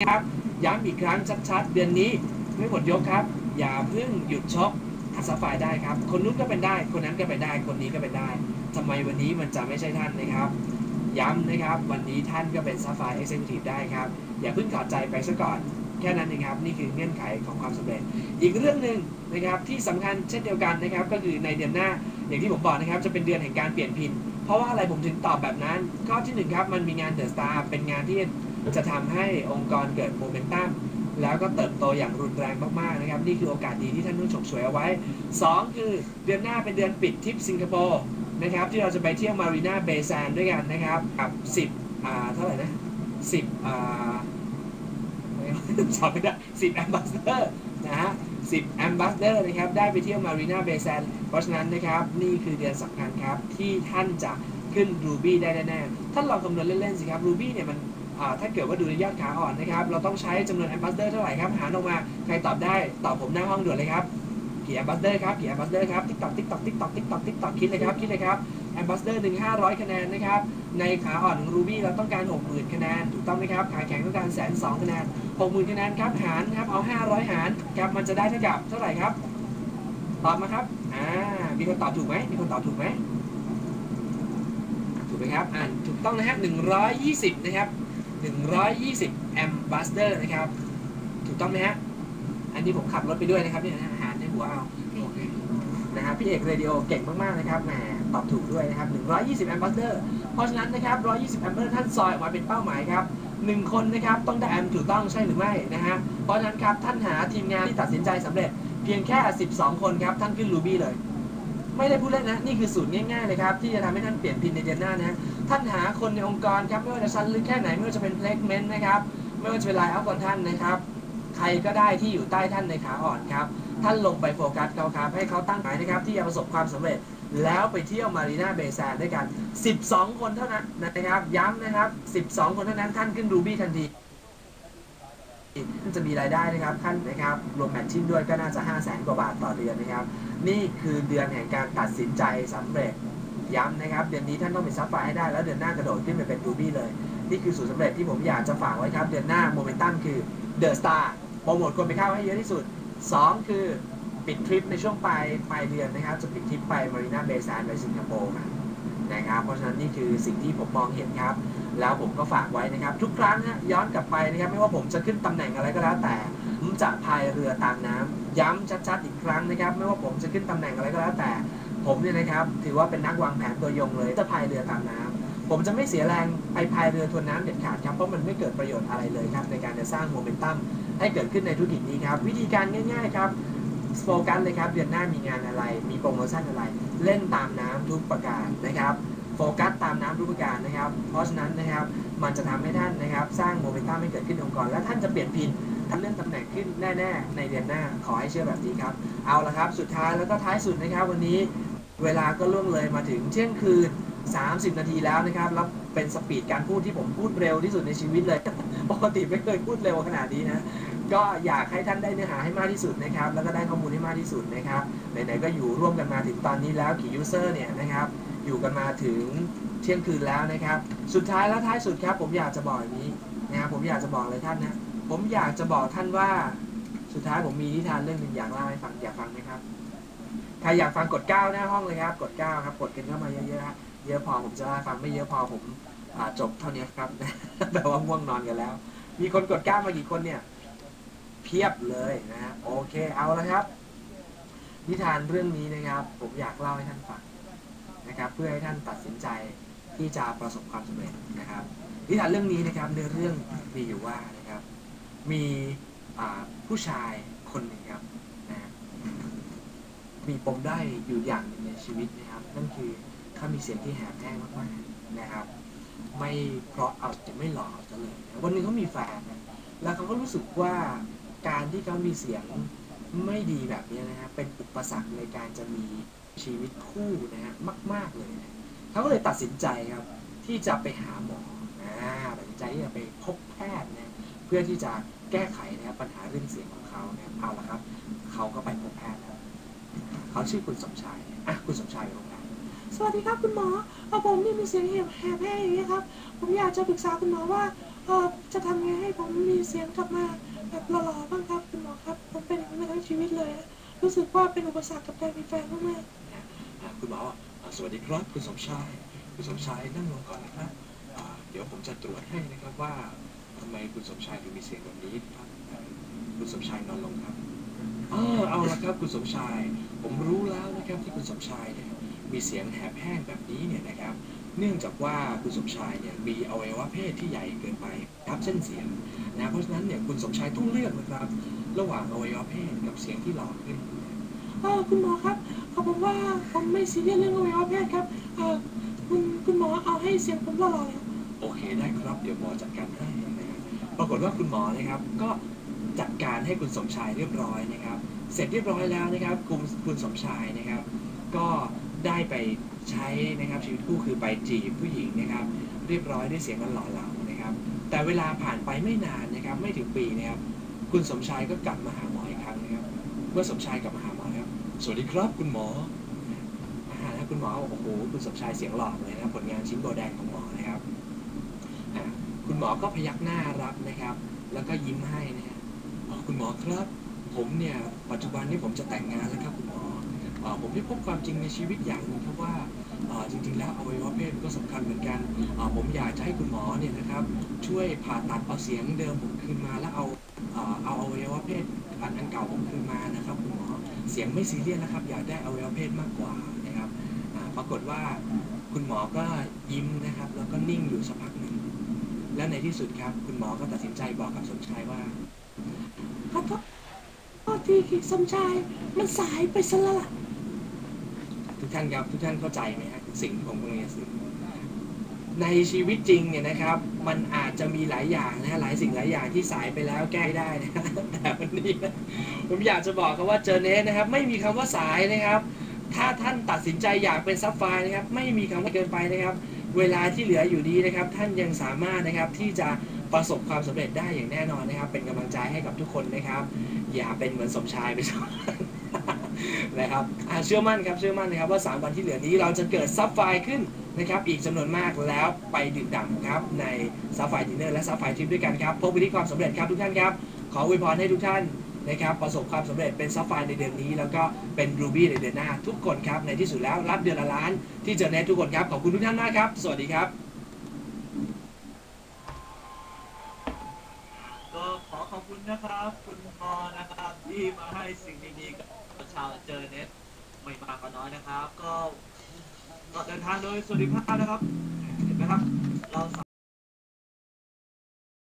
ครับย้ำอีกครั้งชัดๆ เดือนนี้ไม่หมดยกครับ อย่าเพิ่งหยุดช็อกทัศฝ่ายได้ครับ คนนู้นก็เป็นได้ คนนั้นก็เป็นได้ คนนี้ก็เป็นได้ทำไมวันนี้มันจะไม่ใช่ท่านนะครับ ย้ำนะครับ วันนี้ท่านก็เป็นซัฟไฟเอ็กเซคิวทีฟได้ครับ อย่าเพิ่งถอดใจไปซะก่อน แค่นั้นเองครับ นี่คือเงื่อนไขของความสำเร็จ อีกเรื่องหนึ่งนะครับที่สำคัญเช่นเดียวกันนะครับ ก็คือในเดือนหน้าอย่างที่ผมบอกนะครับ จะเป็นเดือนแห่งการเปลี่ยนพิน เพราะว่าอะไรผมถึงตอบแบบนั้น ข้อที่หนึ่งครับ มันมีงานเดอะสตาร์เป็นงานที่ จะทำให้องค์กรเกิดโมเมนตัมแล้วก็เติบโตอย่างรุนแรงมากๆนะครับ นี่คือโอกาสดีที่ท่านต้องฉกฉวยเอาไว้ 2 คือเดือนหน้าเป็นเดือนปิดทริปสิงคโปร์นะครับที่เราจะไปเที่ยวมารีนาเบย์แซนด้วยกันนะครับกับ10อ่าเท่าไหร่นะ10อ่าจำไม่ได้10แอมบาสเดอร์นะฮะ10แอมบาสเดอร์นะครับได้ไปเที่ยวมารีนาเบย์แซนเพราะฉะนั้นนะครับนี่คือเดือนสำคัญครับที่ท่านจะขึ้นรูบี้ได้แน่ๆท่านลองคำนวณเล่นๆสิครับรูบี้เนี่ยมัน ถ้าเกิดว่าดูในยอดขาอ่อนนะครับ เราต้องใช้จำนวนแอมบาสเดอร์เท่าไหร่ครับ หารออกมา ใครตอบได้ ตอบผมหน้าห้องด่วนเลยครับกี่แอมบาสเดอร์ครับกี่แอมบาสเดอร์ครับ ติ๊กตอก ติ๊กตอก ติ๊กตอก ติ๊กตอก ติ๊กตอก คิดเลยครับ คิดเลยครับ แอมบาสเดอร์หนึ่งห้าร้อยคะแนนนะครับ ในขาอ่อนของรูบี้เราต้องการหกหมื่นคะแนน ถูกต้องไหมครับ ขาแข็งต้องการแสนสองคะแนนหกหมื่นคะแนนครับ หารครับ เอาห้าร้อยหารครับ มันจะได้เท่ากับเท่าไหร่ครับ ตอบมาครับ อ่า มีคนตอบถูกไหมมีคนตอบถูกไหมถูกไหมครับ อ่านถูกต้องนะฮะหนึ่งร้อยยี่สิบนะครับ 120 แอมบาสเดอร์นะครับ ถูกต้องไหมฮะ อันนี้ผมขับรถไปด้วยนะครับเนี่ยนะหารในหัวเอาโอเคนะครับพี่เอกเรดิโอเก่งมากๆนะครับแหมตอบถูกด้วยนะครับ 120 แอมบาสเดอร์ เพราะฉะนั้นนะครับ 120 แอมบาสเดอร์ท่านซอยออกมาเป็นเป้าหมายครับหนึ่งคนนะครับ ต้องได้แอมถูกต้องใช่หรือไม่นะฮะ เพราะฉะนั้นครับท่านหาทีมงานที่ตัดสินใจสำเร็จเพียงแค่ 12 คนครับ ท่านขึ้นรูบี้เลย ไม่ได้พูดเล่นนะ นี่คือสูตรง่ายๆเลยครับ ที่จะทำให้ท่านเปลี่ยนพินในเดือนหน้านะ ท่านหาคนในองค์กรครับ ไม่ว่าจะชั้นลึกแค่ไหน ไม่ว่าจะเป็นเพลกเมนต์นะครับ ไม่ว่าจะเป็นไลน์อัพของท่านนะครับ ใครก็ได้ที่อยู่ใต้ท่านในขาอ่อนครับ ท่านลงไปโฟกัสเขาครับ ให้เขาตั้งหมายนะครับ ที่จะประสบความสำเร็จ แล้วไปเที่ยวมารีนาเบย์แซนด้วยกัน 12 คนเท่านั้นนะครับ ย้ำนะครับ 12 คนเท่านั้น ท่านขึ้นรูบี้ทันทีท่านจะมีรายได้นะครับท่านนะครับรวมแมทชิ่งด้วยก็น่าจะ 5 0 0แสนกว่าบาทต่อเดือนนะครับ นี่คือเดือนแห่งการตัดสินใจสำเร็จย้ำนะครับ เดือนนี้ท่านต้องเป็นซับไฟให้ได้แล้วเดือนหน้ากระโดดขึ้นไปเป็นรูบี้เลย นี่คือสูตรสำเร็จที่ผมอยากจะฝากไว้ครับ เดือนหน้าโมเมนตัมคือเดอะสตาร์โปรโมทคนไปเข้าให้เยอะที่สุด 2 คือปิดทริปในช่วงปลายปลายเดือนนะครับ จะปิดทริปไปมารีนาเบย์ซานไปสิงคโปร์นะครับเพราะฉะนั้นนี่คือสิ่งที่ผมมองเห็นครับ แล้วผมก็ฝากไว้นะครับ ทุกครั้งนะย้อนกลับไปนะครับไม่ว่าผมจะขึ้นตำแหน่งอะไรก็แล้วแต่ผมจะพายเรือตามน้ำย้ำชัดๆอีกครั้งนะครับ ไม่ว่าผมจะขึ้นตำแหน่งอะไรก็แล้วแต่ ผมเนี่ยนะครับ ถือว่าเป็นนักวางแผนตัวยงเลยจะพายเรือตามน้ำผมจะไม่เสียแรงไปพายเรือทวนน้ำเด็ดขาดครับเพราะมันไม่เกิดประโยชน์อะไรเลยครับในการจะสร้างโมเมนตัมให้เกิดขึ้นในธุรกิจนี้ครับ วิธีการง่าย ๆ ครับโฟกัสเลยครับเดือนหน้ามีงานอะไร มีโปรโมชั่นอะไร เล่นตามน้ำทุกประการนะครับ โฟกัสตามน้ำทุกปการนะครับ เพราะฉะนั้นนะครับมันจะทำให้ท่านนะครับ สร้างโมเมนตัมให้เกิดขึ้นในองค์กร และท่านจะเปลี่ยนพินท่านเลื่อนตำแหน่งขึ้นแน่ ๆ ในเดือนหน้าขอให้เชื่อแบบนี้ครับ เอาละครับ สุดท้ายแล้วก็ท้ายสุดนะครับ วันนี้เวลาก็ล่วงเลยมาถึงเที่ยงคืน 30 นาทีแล้วนะครับแล้วเป็นสปีดการพูดที่ผมพูดเร็วที่สุดในชีวิตเลยปกติไม่เคยพูดเร็วขนาดนี้นะก็อยากให้ท่านได้เนื้อหาให้มากที่สุดนะครับ แล้วก็ได้ข้อมูลให้มากที่สุดนะครับไหนๆก็อยู่ร่วมกันมาถึงตอนนี้แล้วกี่ยูเซอร์เนี่ยนะครับ อยู่กันมาถึงเที่ยงคืนแล้วนะครับ สุดท้ายและท้ายสุดครับ ผมอยากจะบอกอย่างนี้นะครับผมอยากจะบอกเลยท่านนะ ผมอยากจะบอกท่านว่า สุดท้ายผมมีนิทานเรื่องหนึ่งอยากเล่าให้ฟังอยากฟังไหมครับใครอยากฟังกดเก้าหน้าห้องเลยครับ กดเก้าครับ กดกันเข้ามาเยอะๆเยอะพอผมจะเล่าฟังไม่เยอะพอผมอจบเท่านี้ครับแปลว่าง่วงนอนกันแล้ว มีคนกดเก้ามากี่คนเนี่ย เพียบเลยนะฮะโอเคเอาละครับ นิทานเรื่องนี้นะครับ ผมอยากเล่าให้ท่านฟัง นะครับเพื่อให้ท่านตัดสินใจที่จะประสบความสำเร็จนะครับนิทานเรื่องนี้นะครับในเรื่องมีอยู่ว่านะครับมีผู้ชายคนหนึ่งครับนะมีปมได้อยู่อย่างหนึ่งในชีวิตนะครับ นั่นคือเขามีเสียงที่แหบแห้งมากๆนะครับ ไม่เพราะเอาแต่ไม่หล่อจะเลยวันหนึงเขามีแฟนนะแล้วเขาก็รู้สึกว่าการที่เขามีเสียงไม่ดีแบบนี้นะฮะเป็นอุปสรรคในการจะมี ชีวิตคู่นะฮะมาก ๆเลยนะเขาก็เลยตัดสินใจครับที่จะไปหาหมออ่าตัดสินใจที่จะไปพบแพทย์นะเพื่อที่จะแก้ไขนะครับปัญหาเรื่องเสียงของเขานะเอาละครับ เขาก็ไปพบแพทย์แล้วเขาชื่อคุณสมชายอะคุณสมชายอยู่ตรงนั้นสวัสดีครับคุณหมอเอาผมนี่มีเสียงแหบแหบแห้งอย่างนี้ครับ ผมอยากจะปรึกษาคุณหมอว่าเออจะทำไงให้ผมมีเสียงกลับมาแบบหล่อๆบ้างครับคุณหมอครับ ผมเป็นอย่างนี้มาทั้งชีวิตเลยอะ รู้สึกว่าเป็นอุปสรรคกับการมีแฟนมากอ่าคุณหมออ่าสวัสดีครับคุณสมชาย คุณสมชายนั่งลงก่อนนะครับอ่าเดี๋ยวผมจะตรวจให้นะครับว่าทำไมคุณสมชายถึงมีเสียงแบบนี้ครับอ่าคุณสมชายนอนลงครับอ๋อเอาละครับคุณสมชาย ผมรู้แล้วนะครับที่คุณสมชายเนี่ยมีเสียงแหบแห้งแบบนี้เนี่ยนะครับ เนื่องจากว่าคุณสมชายเนี่ยมีอวัยวะเพศที่ใหญ่เกินไปครับเส้นเสียงนะเพราะฉะนั้นเนี่ยคุณสมชายต้องเลือกนะครับ ระหว่างอวัยวะเพศกับเสียงที่หล่อขึ้นๆเออคุณหมอครับเออผมว่าผมไม่ซีเรียสเรื่องอวัยวะเพศครับเออคุณคุณหมอเอาให้เสียงผมหล่อๆเลยครับโอเคได้ครับเดี๋ยวหมอจัดการให้นะครับปรากฏว่าคุณหมอนะครับก็จัดการให้คุณสมชายเรียบร้อยนะครับ เสร็จเรียบร้อยแล้วนะครับ คุณคุณสมชายนะครับ ก็ได้ไปใช้นะครับชีวิตคู่คือไปจีบผู้หญิงนะครับ เรียบร้อยด้วยเสียงอันหล่อเหลานะครับ แต่เวลาผ่านไปไม่นานนะครับ ไม่ถึงปีนะครับ คุณสมชายก็กลับมาหาหมออีกครั้งนะครับ เมื่อสมชายกลับมาหาหมอครับ สวัสดีครับคุณหมอมาหาแล้วคุณหมอโอ้โหคุณสมชายเสียงหล่อเลยนะผลงานชิ้นโบแดงของหมอนะครับคุณหมอก็พยักหน้ารับนะครับ แล้วก็ยิ้มให้นะฮะคุณหมอครับ ผมเนี่ยปัจจุบันนี้ผมจะแต่งงานแล้วครับคุณหมออผมได้พบความจริงในชีวิตอย่างหนึงครับว่า จริงๆแล้วอวัยวะเพศก็สำคัญเหมือนกันผมอยากจะให้คุณหมอเนี่ยนะครับช่วยผ่าตัดเอาเสียงเดิมผมคืนมาแล้วเอาเอาอวัยวะเพศอันอันเก่าผมคืนมานะครับคุณหมอเสียงไม่ซีเรียสนะครับ อยากได้อวัยวะเพศมากกว่านะครับปรากฏว่าคุณหมอก็ยิ้มนะครับ แล้วก็นิ่งอยู่สักพักหนึ่งและในที่สุดครับ คุณหมอก็ตัดสินใจบอกกับสมชายว่าขอโทษโทษทีคิดสมชายมันสายไปซะแล้วล่ะ ทุกท่านครับทุกท่านเข้าใจไหมฮะสิ่งที่ผมกำลังจะสื่อในชีวิตจริงเนี่ยนะครับ มันอาจจะมีหลายอย่างนะฮะหลายสิ่งหลายอย่างที่สายไปแล้วแก้ได้นะแต่วันนี้นะผมอยากจะบอกครับว่าเจอเนสนะครับ ไม่มีคำว่าสายนะครับ ถ้าท่านตัดสินใจอยากเป็นซับไฟนะครับ ไม่มีคำว่าเกินไปนะครับ เวลาที่เหลืออยู่ดีนะครับ ท่านยังสามารถนะครับที่จะประสบความสำเร็จได้อย่างแน่นอนนะครับ เป็นกำลังใจให้กับทุกคนนะครับ อย่าเป็นเหมือนสมชายไปซะ นะครับเชื่อมั่นครับเชื่อมั่นนะครับว่า 3 วันที่เหลือนี้เราจะเกิดซับไฟขึ้นนะครับอีกจำนวนมากแล้วไปดื่มด่ำครับในซับไฟดินเนอร์และซับไฟทริปด้วยกันครับพบไปที่ความสำเร็จครับทุกท่านครับ ขออวยพรให้ทุกท่านนะครับประสบความสำเร็จเป็นซับไฟในเดือนนี้ แล้วก็เป็นรูบี้ในเดือนหน้า ทุกคนครับ ในที่สุดแล้วรับเดือนละล้านที่เจอเนททุกคนครับ ขอบคุณทุกท่านมากครับ สวัสดีครับ คุณนะครับ คุณพอนะครับที่มาให้สิ่งดีๆกับชาวเจอเน็ตไม่มากก็น้อยนะครับ ก็ก็เดินทางโดยสวัสดิภาพนะครับเห็นไหมครับ เรา